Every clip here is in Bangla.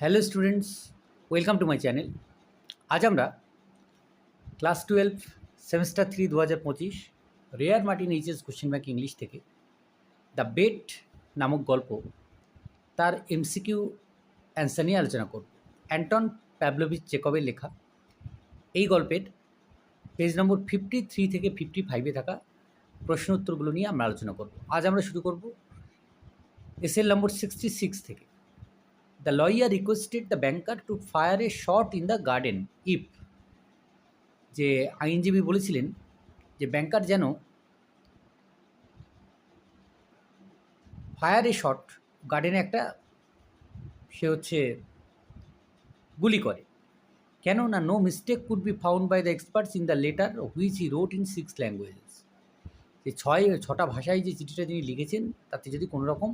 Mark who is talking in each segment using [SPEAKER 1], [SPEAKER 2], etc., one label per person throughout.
[SPEAKER 1] Hello students, welcome to my channel. আজ আমরা ক্লাস টুয়েলভ, সেমিস্টার থ্রি দু হাজার পঁচিশ, rare Martin HS question bank English থেকে দ্য বেট নামক গল্প, তার এমসিকিউ অ্যান্সার নিয়ে আলোচনা করব। অ্যান্টন প্যাবলোভিচ চেকবের লেখা। এই গল্পের পেজ নম্বর ফিফটি থ্রি থেকে ফিফটি ফাইভে থাকা প্রশ্ন উত্তরগুলো নিয়ে আমরা আলোচনা করব। আজ আমরা শুরু করব এসএল নম্বর সিক্সটি সিক্স থেকে। The lawyer requested the banker to fire a shot in the garden if যে আইনজীবী বলেছিলেন যে ব্যাংকার যেন ফায়ার এ শট গার্ডেনে একটা সে হচ্ছে গুলি করে। কেন না no mistake could be found by the experts in the letter which he wrote in six languages যে ছয়, ছটা ভাষায় যে চিঠিটা তিনি লিখেছেন, তাতে যদি কোনো রকম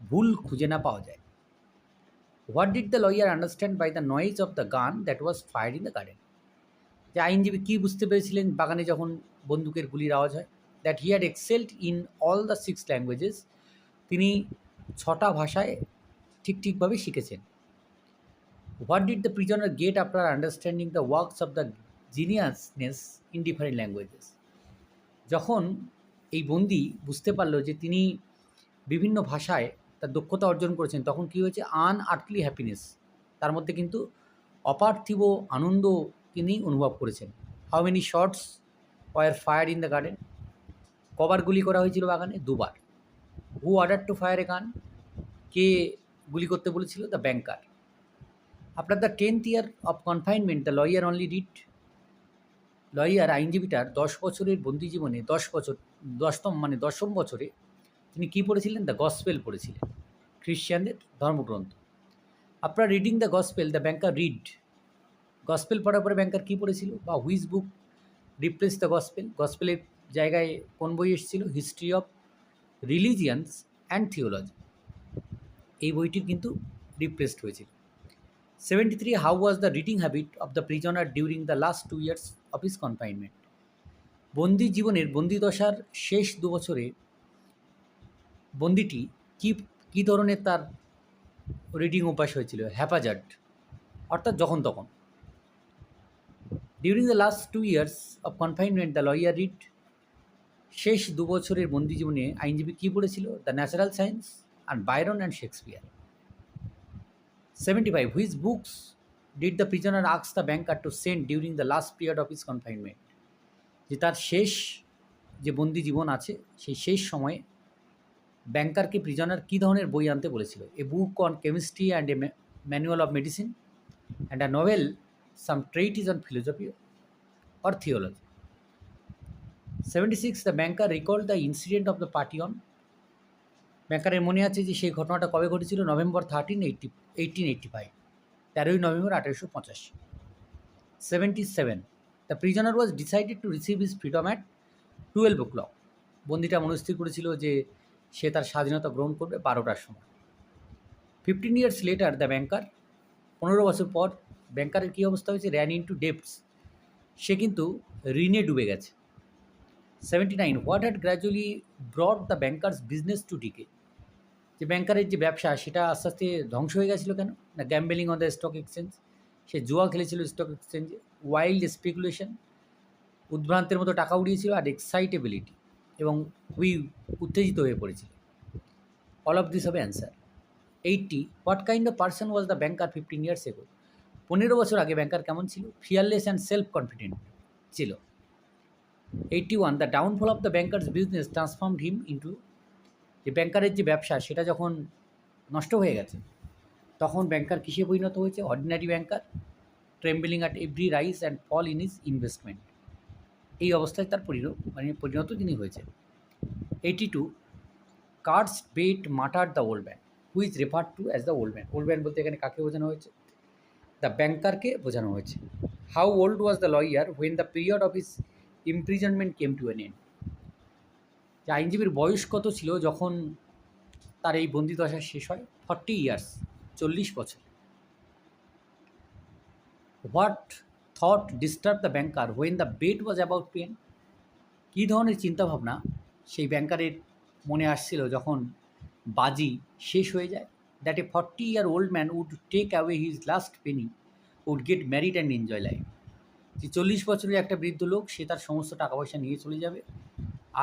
[SPEAKER 1] ভুল খুঁজে না পাওয়া যায়। What did the lawyer understand by the noise of the gun that was fire in the garden যে আইনজীবী কী বুঝতে পেরেছিলেন বাগানে যখন বন্দুকের গুলির আওয়াজ হয়? That he had excelled in all the six languages তিনি ছটা ভাষায় ঠিক ঠিকভাবে শিখেছেন। What did the prisoner get upon understanding the works of the geniusness in different languages যখন এই বন্দি বুঝতে পারল যে তিনি বিভিন্ন ভাষায় তার দক্ষতা অর্জন করেছেন, তখন কী হয়েছে? আন আর্থলি হ্যাপিনেস তার মধ্যে কিন্তু অপার্থিব আনন্দ তিনি অনুভব করেছেন। How many shots were fire in the garden কবার গুলি করা হয়েছিল বাগানে? দুবার। Who order to fire a gun কে গুলি করতে বলেছিল? The banker upon the tenth year of confinement the lawyer only did lawyer আইনজীবীটার দশ বছরের বন্দি জীবনে, দশ বছর, দশতম মানে দশম বছরে তিনি কী পড়েছিলেন? দ্য গসপেল পড়েছিলেন। খ্রিশ্চানদের ধর্মগ্রন্থ। Upon reading the gospel the banker read gospel পড়ার পরে ব্যাংকার কী পড়েছিল? বা which book replace the gospel গসপেলের জায়গায় কোন বই এসেছিল? History of religions and theology এই বইটির কিন্তু রিপ্লেসড হয়েছিল। Seventy three how was the reading habit of the prisoner during the last two years of his confinement বন্দি জীবনের, বন্দি দশার শেষ দু বছরে বন্দিটি কী কী ধরনের তার রিডিং অভ্যাস হয়েছিল? হ্যাপাজার্ড অর্থাৎ যখন তখন। During the last two years of confinement the lawyer read শেষ দু বছরের বন্দি জীবনে আইনজীবী কী পড়েছিল? The natural science and Byron and Shakespeare seventy five which books did the prisoner আক্স the banker to send during the last period of his confinement যে তার শেষ যে বন্দি জীবন আছে, সেই শেষ সময়ে ব্যাংকারকে প্রিজনার কী ধরনের বই আনতে বলেছিল? A book on chemistry and a manual of medicine and a novel some treatise on philosophy or theology seventy six the banker recall the incident of the party on ব্যাংকারের মনে আছে যে সেই ঘটনাটা কবে ঘটেছিল? November thirteen eighty eighteen eighty five তেরোই নভেম্বর আঠেরোশো পঁচাশি। Seventy seven the prisoner was decided to receive his freedom at twelve o'clock বন্দিটা মনস্থির করেছিল যে সে তার স্বাধীনতা গ্রহণ করবে বারোটার সময়। Fifteen years later the banker পনেরো বছর পর ব্যাংকারের কী অবস্থা হয়েছে? র্যান ইন টু ডেপস সে কিন্তু ঋণে ডুবে গেছে। Seventy nine what had gradually brought the banker's business to decay যে ব্যাংকারের যে ব্যবসা, সেটা আস্তে আস্তে ধ্বংস হয়ে গেছিল কেন? না gambling on the stock exchange সে জুয়া খেলেছিল স্টক এক্সচেঞ্জে ওয়াইল্ড স্পেকুলেশন উদ্ভ্রান্তের মতো টাকা উড়িয়েছিল, আর এক্সাইটেবিলিটি এবং খুবই উত্তেজিত হয়ে পড়েছিল। অল অফ দিস হবে answer eighty what kind of person was the banker fifteen years ago পনেরো বছর আগে ব্যাংকার কেমন ছিল? ফিয়ারলেস অ্যান্ড সেলফ কনফিডেন্ট ছিল। Eighty one the downfall of the banker's business transformed him into যে ব্যাংকারের যে ব্যবসা, সেটা যখন নষ্ট হয়ে গেছে, তখন ব্যাংকার কিসে পরিণত হয়েছে? Ordinary banker trembling at every rise and fall in his investment এই অবস্থায় তার পরিণত মানে পরিণত তিনি হয়েছে eighty two cards bet matter the old man which refer to as the old man old man বলতে এখানে কাকে বোঝানো হয়েছে? দ্য ব্যাংকারকে বোঝানো হয়েছে। How old was the lawyer when the period of his imprisonment came to an end আইনজীবীর বয়স কত ছিল যখন তার এই বন্দিদশা শেষ হয়? ফর্টি ইয়ার্স চল্লিশ বছর। What thought disturb the banker when the bet was about to end কী ধরনের চিন্তাভাবনা? সেই ব্যাংকারের মনে আসছিল যখন বাজি শেষ হয়ে যায় that a forty year old man would take away his last penny would get married and enjoy life যে চল্লিশ বছরের একটা বৃদ্ধ লোক, সে তার সমস্ত টাকা পয়সা নিয়ে চলে যাবে,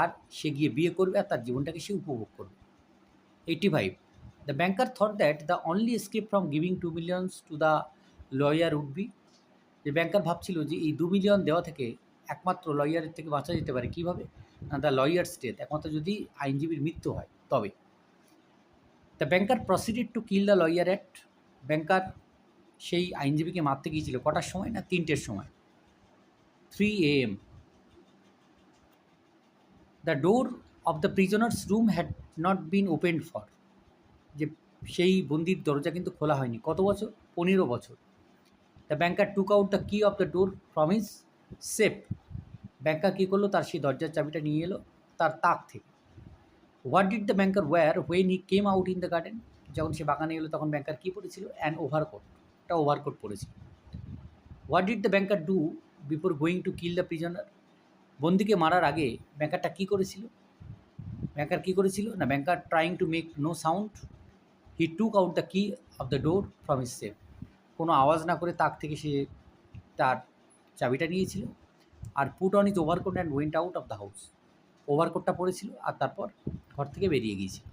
[SPEAKER 1] আর সে গিয়ে বিয়ে করবে আর তার জীবনটাকে সে উপভোগ করবে। Eighty five the banker thought that the only escape from giving two millions to the lawyer would be যে ব্যাংকার ভাবছিল যে এই দু মিলিয়ন দেওয়া থেকে একমাত্র লয়ারের থেকে বাঁচা যেতে পারে কীভাবে? না দ্য লয়ার্স ডেথ একমাত্র যদি আইনজীবীর মৃত্যু হয়, তবে। The banker proceeded to kill the lawyer at banker সেই আইনজীবীকে মারতে গিয়েছিল কটার সময় না তিনটের সময়? Three A M the door of the prisoner's room had not been opened for যে সেই বন্দির দরজা কিন্তু খোলা হয়নি। কত বছর? পনেরো বছর। The banker took out the key of the door from his safe banker কী করল? তার সেই দরজার চাবিটা নিয়ে এলো, তার তাক থেকে। What did the banker wear when he came out in the garden যখন সে বাগানে এলো, তখন ব্যাংকার কী পড়েছিল অ্যান্ড ওভারকোট একটা ওভারকোট পড়েছিল what did the banker do before going to kill the prisoner বন্দিকে মারার আগে ব্যাংকারটা কী করেছিল? ব্যাংকার কী করেছিল? না banker trying to make no sound he took out the key of the door from his safe কোনো আওয়াজ না করে তাক থেকে সে তার চাবিটা নিয়েছিল আর put on his overcoat and went out of the house ওভারকোটটা পড়েছিল আর তারপর ঘর থেকে বেরিয়ে গিয়েছিল।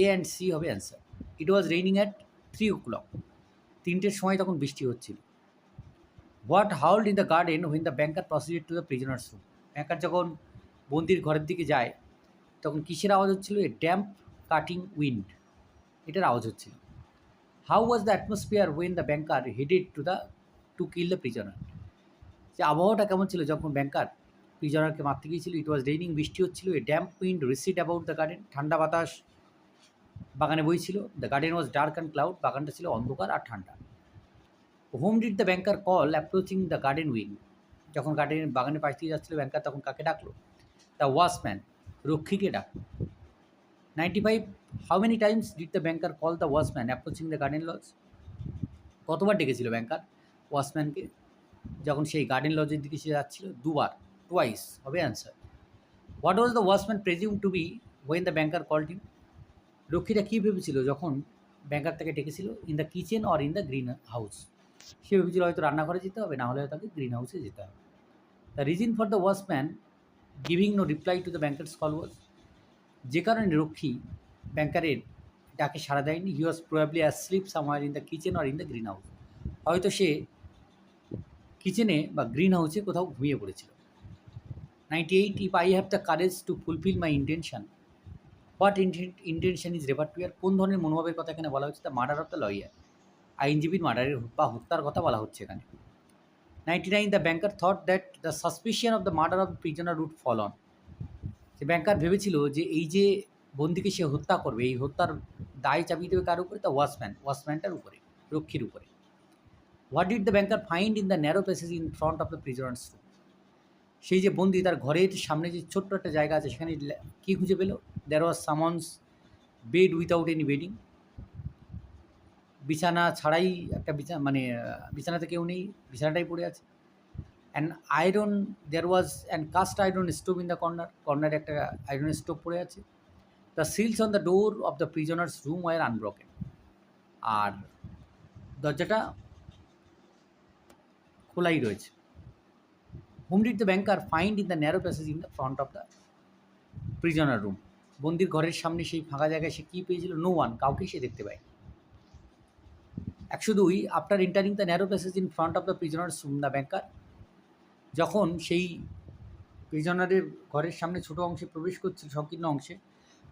[SPEAKER 1] এ অ্যান্ড সি হবে answer it was raining at three o'clock তিনটের সময় তখন বৃষ্টি হচ্ছিল। What howled in the garden when the banker proceeded to the prisoner's room banker যখন বন্দির ঘরের দিকে যায়, তখন কিসের আওয়াজ হচ্ছিল? এ ড্যাম্প কাটিং উইন্ড এটার আওয়াজ হচ্ছিল। How was the atmosphere when the banker headed to the to kill the prisoner যে আবহাওয়াটা কেমন ছিল যখন ব্যাংকার প্রিজনারকে মারতে গিয়েছিল? ইট ওয়াজ রেইনিং বৃষ্টি হচ্ছিল a damp wind raced about the garden ঠান্ডা বাতাস বাগানে বইছিল। The garden was dark and cloud বাগানটা ছিল অন্ধকার আর ঠান্ডা। Whom did the banker call approaching the garden wing যখন গার্ডেন বাগানের পাশ দিয়ে যাচ্ছিল ব্যাংকার তখন কাকে ডাকলো? দ্য ওয়াচম্যান রক্ষীকে ডাকলো। Ninety five how many times did the banker call the watchman approaching the garden lodge কতবার ডেকেছিল ব্যাংকার ওয়াচম্যানকে যখন সেই গার্ডেন লজের দিকে সে যাচ্ছিল, দুবার টুয়াইস হবে answer what was the watchman presume to be when the banker call him রক্ষীরা কী ভেবেছিল যখন ব্যাংকার থেকে ডেকেছিল? In the kitchen or in the green house সে ভেবেছিল হয়তো রান্নাঘরে যেতে হবে, না হলে তাকে গ্রিন হাউসে যেতে হবে। The reason for the watchman giving no reply to the banker's call was যে কারণে রক্ষী ব্যাংকারের ডাকে সাড়া দেয়নি। He was probably asleep somewhere in the kitchen or in the green house হয়তো সে কিচেনে বা গ্রিন হাউসে কোথাও ঘুমিয়ে পড়েছিল। Ninety eight if I have the courage to fulfil my intention what intention is refer to here কোন ধরনের মনোভাবের কথা এখানে বলা হচ্ছে? The murder of the lawyer আইনজীবীর মার্ডারের বা হত্যার কথা বলা হচ্ছে এখানে। Ninety nine the banker thought that the suspicion of the murder of prisoner would fall on banker ভেবেছিল যে এই যে বন্দিকে সে হত্যা করবে, এই হত্যার দায় চাপিয়ে দেবে কার উপরে? তা ওয়াচম্যান, ওয়াচম্যানটার উপরে, রক্ষীর উপরে। What did the banker find in the narrow passage in front of the prisoner's room সেই যে বন্দি তার ঘরের সামনে যে ছোট্ট একটা জায়গা আছে, সেখানে কী খুঁজে পেল? There was someone's bed without any bedding বিছানা ছাড়াই একটা বিছানা মানে বিছানাতে কেউ নেই, বিছানাটাই পড়ে আছে। And iron there was and cast iron stove in the corner কর্নারে একটা আয়রন স্টোভ পড়ে আছে। The seals on the door of the prisoner's room were unbroken আর দরজাটা খোলাই রয়েছে। Whom did the banker find in the narrow passage in the front of the prisoner room বন্দির ঘরের সামনে সেই ফাঁকা জায়গায় সে কী পেয়েছিল? নো ওয়ান কাউকে সে দেখতে পায় একশো দুই after entering the narrow passage in front of the prisoner's room the banker যখন সেই প্রিজনারের ঘরের সামনে ছোটো অংশে প্রবেশ করছিল, সংকীর্ণ অংশে,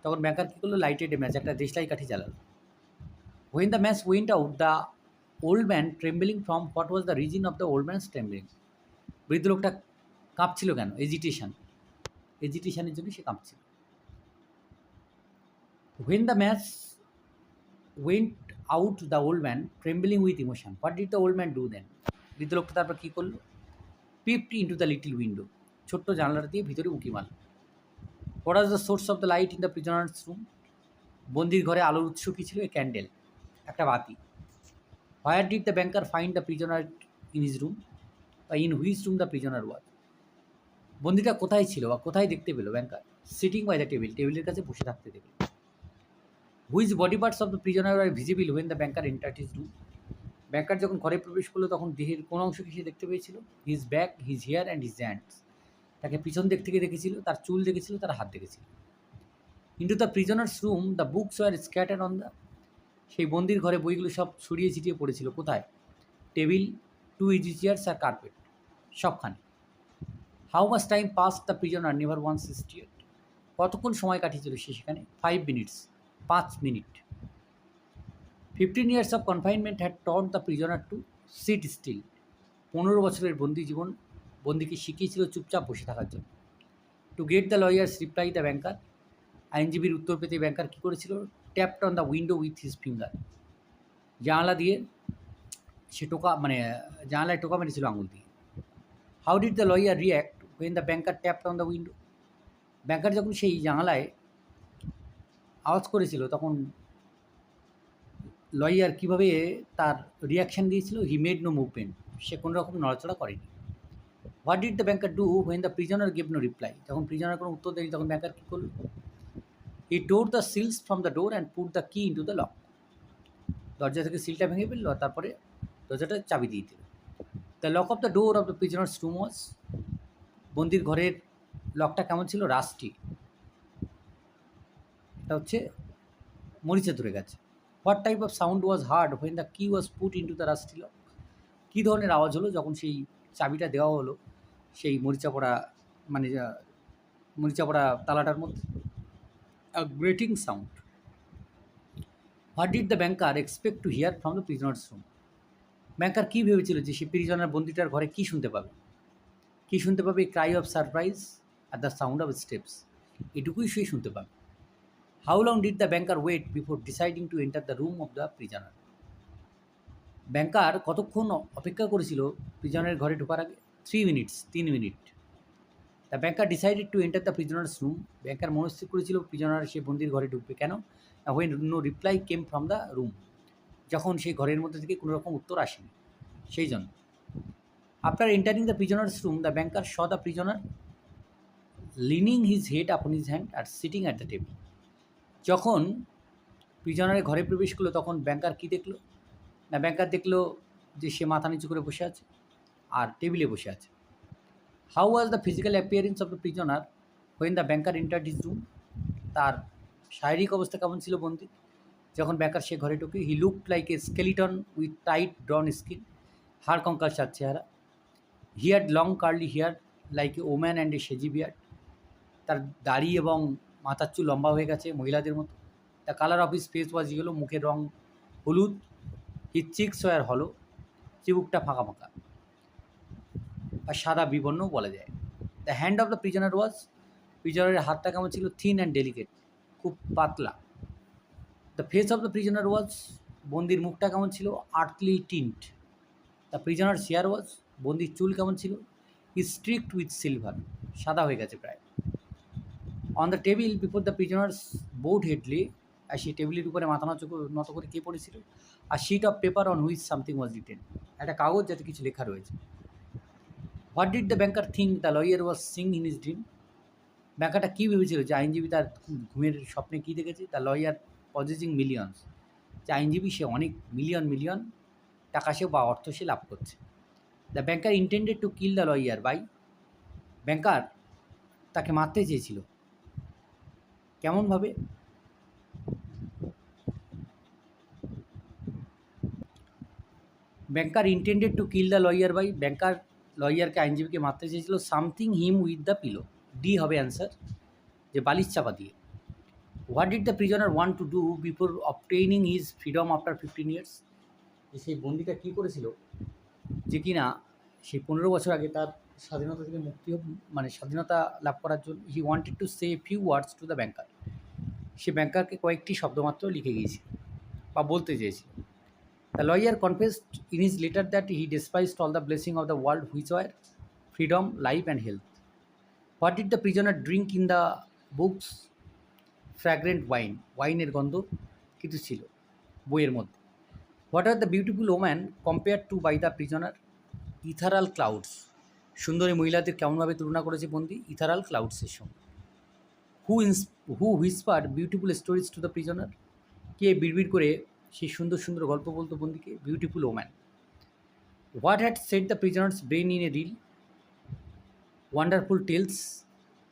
[SPEAKER 1] তখন ব্যাংকার কী করল? লাইটেড ম্যাচ একটা দেশলাই কাঠি জ্বালালো। When the match went out the old man trembling from what was the reason of the old man's trembling বৃদ্ধ লোকটা কাঁপছিল কেন? এজিটেশন এজিটেশনের জন্য সে কাঁপছিল। When the match went out the old man trembling with emotion what did the old man do then বৃদ্ধ লোকটা তারপর কী করল? Peeped into the little window ছোট্ট জানলাটা দিয়ে ভিতরে উঁকি মারল what was the source of the light in the prisoner's room বন্দির ঘরে আলোর উৎস কী ছিল ক্যান্ডেল একটা বাতি। Where did the banker find the prisoner in his room বা in whose room the prisoner was বন্দিটা কোথায় ছিল বা কোথায় দেখতে পেল banker sitting by the table টেবিলের কাছে বসে থাকতে দেখল। Whose body parts of the prisoner are visible when the banker enter his room banker যখন ঘরে প্রবেশ করল, তখন দেহের কোন অংশকে সে দেখতে পেয়েছিল? His back his hair and his hands তাকে পিছন দিক থেকে দেখেছিল, তার চুল দেখেছিল, তার হাত দেখেছিল। Into the prisoner's room the books were scatter on the সেই বন্দির ঘরে বইগুলো সব ছড়িয়ে ছিটিয়ে পড়েছিল। কোথায়? টেবিল টু ইজি চেয়ার্স আর কার্পেট সবখানে। How much time pass the prisoner never once stir কতক্ষণ সময় কাটিয়েছিল সে সেখানে? ফাইভ মিনিটস পাঁচ minute fifteen years of confinement had taught the prisoner to sit still পনেরো বছরের বন্দি জীবন বন্দিকে শিখিয়েছিল চুপচাপ বসে থাকার জন্য। To get the lawyer's reply the banker আইনজীবীর উত্তর পেতে ব্যাংকার কী করেছিল? Tapped on the window with his finger জানালা দিয়ে সে টোকা মানে জানালায় টোকা মেরেছিল আঙুল দিয়ে। How did the lawyer react when the banker tapped on the window banker যখন সেই জানালায় আওয়াজ করেছিল, তখন লয়ার কীভাবে তার রিয়াকশান দিয়েছিল? হি মেড নো মুভমেন্ট সে কোনো রকম নড়াচড়া করেনি। What did the banker do when the prisoner gave no reply যখন প্রিজনার কোনো উত্তর দেয়নি, তখন ব্যাংকার কী করল? He tore the seals from the door and put the key into the lock দরজা থেকে সিলটা ভেঙে ফেলল আর তারপরে দরজাটা চাবি দিয়ে দিল। The lock of the door of the prisoner's room was বন্দির ঘরের লকটা কেমন ছিল? রাস্টি এটা হচ্ছে মরিচে ধরে গেছে। What type of sound was heard when the key was put into the rusty lock কী ধরনের আওয়াজ হলো যখন সেই চাবিটা দেওয়া হলো সেই মরিচা পড়া মানে মরিচা পড়া তালাটার মধ্যে? A grating sound what did the banker expect to hear from the prisoner's room banker কী ভেবেছিল যে সে প্রিজনার বন্দিটার ঘরে কী শুনতে পাবে? কী শুনতে পাবে? ক্রাই অফ সারপ্রাইজ আর দ্য সাউন্ড অফ স্টেপস এটুকুই সে শুনতে পাবে। How long did the banker wait before deciding to enter the room of the prisoner banker কতক্ষণ অপেক্ষা করেছিল প্রিজনের ঘরে ঢোকার আগে? থ্রি মিনিটস তিন minute the banker decided to enter the prisoner's room banker মনস্থির করেছিল প্রিজনার সে বন্দির ঘরে ঢুকবে কেন? When no reply came from the room যখন সেই ঘরের মধ্যে থেকে কোনো রকম উত্তর আসেনি, সেই জন্য। After entering the prisoner's room the banker saw the prisoner leaning his head upon his hand R sitting at the table যখন প্রিজনারের ঘরে প্রবেশ করল, তখন ব্যাংকার কী দেখল? না ব্যাংকার দেখল যে সে মাথা নিচু করে বসে আছে আর টেবিলে বসে আছে। How was the physical appearance of the prisoner when the banker enter this room তার শারীরিক অবস্থা কেমন ছিল বন্দি? যখন ব্যাংকার সে ঘরে ঢুকে he look like a skeleton with tight drawn skin হাড়, কঙ্কাল সার চেহারা। Here long curly hair like a woman and a সেজি beard তার দাড়ি এবং মাথার চুল লম্বা হয়ে গেছে, মহিলাদের মতো। The colour of his face was yellow মুখের রং হলুদ হিজ চিক্স ওয়ার হলো চিবুকটা ফাঁকা ফাঁকা আর সাদা বিবর্ণও বলা যায়। The hand of the prisoner was প্রিজনারের হাতটা কেমন ছিল? থিন অ্যান্ড ডেলিকেট খুব পাতলা। The face of the prisoner was বন্দির মুখটা কেমন ছিল? Earthly tint the prisoner's hair was বন্দির চুল কেমন ছিল? স্ট্রিক্ট উইথ সিলভার সাদা হয়ে গেছে প্রায়। On the table before the prisoner's bowed head lay আর সেই টেবিলের উপরে মাথা নত করে- কে পড়েছিল? আর sheet of paper on which something was written একটা কাগজ যাতে কিছু লেখা রয়েছে। What did the banker think the lawyer was seeing in his dream ব্যাংকারটা কী ভেবেছিল যে আইনজীবী তার ঘুমের স্বপ্নে কী দেখেছে? দ্য লয়ার পজেসিং মিলিয়নস যে আইনজীবী সে অনেক মিলিয়ন মিলিয়ন টাকা সে বা অর্থ সে লাভ করছে। The banker intended to kill the lawyer by banker তাকে মারতে চেয়েছিল। কেমনভাবে? Banker intended to kill the lawyer by banker লয়ারকে আইনজীবীকে মারতে চেয়েছিল smothering him with the pillow the হবে অ্যান্সার যে বালিশ চাপা দিয়ে। What did the prisoner want to do before obtaining his freedom after fifteen years যে সেই বন্দিটা কী করেছিল? যে কিনা সেই পনেরো বছর আগে তার স্বাধীনতা থেকে মুক্তি মানে স্বাধীনতা লাভ করার জন্য he wanted to say few words to the banker সে ব্যাংকারকে কয়েকটি শব্দমাত্র লিখে গিয়েছিল বা বলতে চেয়েছিল। The lawyer confessed in his letter that he despised all the blessing of the world which were freedom life and health what did the prisoner drink in the books fragrant wine ওয়াইনের গন্ধ কিছু ছিল বইয়ের মধ্যে। What are the beautiful woman compare to by the prisoner ethereal clouds সুন্দরী মহিলাদের কেমনভাবে তুলনা করেছে বন্দি? ইথারাল ক্লাউডসের সঙ্গে who ins who whisper beautiful stories to the prisoner কে বিড়বিড় করে সেই সুন্দর সুন্দর গল্প বলতো বন্দিকে? Beautiful woman what had set the prisoner's brain in a reel wonderful tales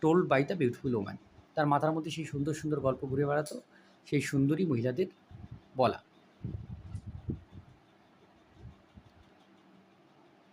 [SPEAKER 1] told by the beautiful woman তার মাথার মধ্যে সেই সুন্দর সুন্দর গল্প ঘুরে বেড়াতো সেই সুন্দরী মহিলাদের বলা।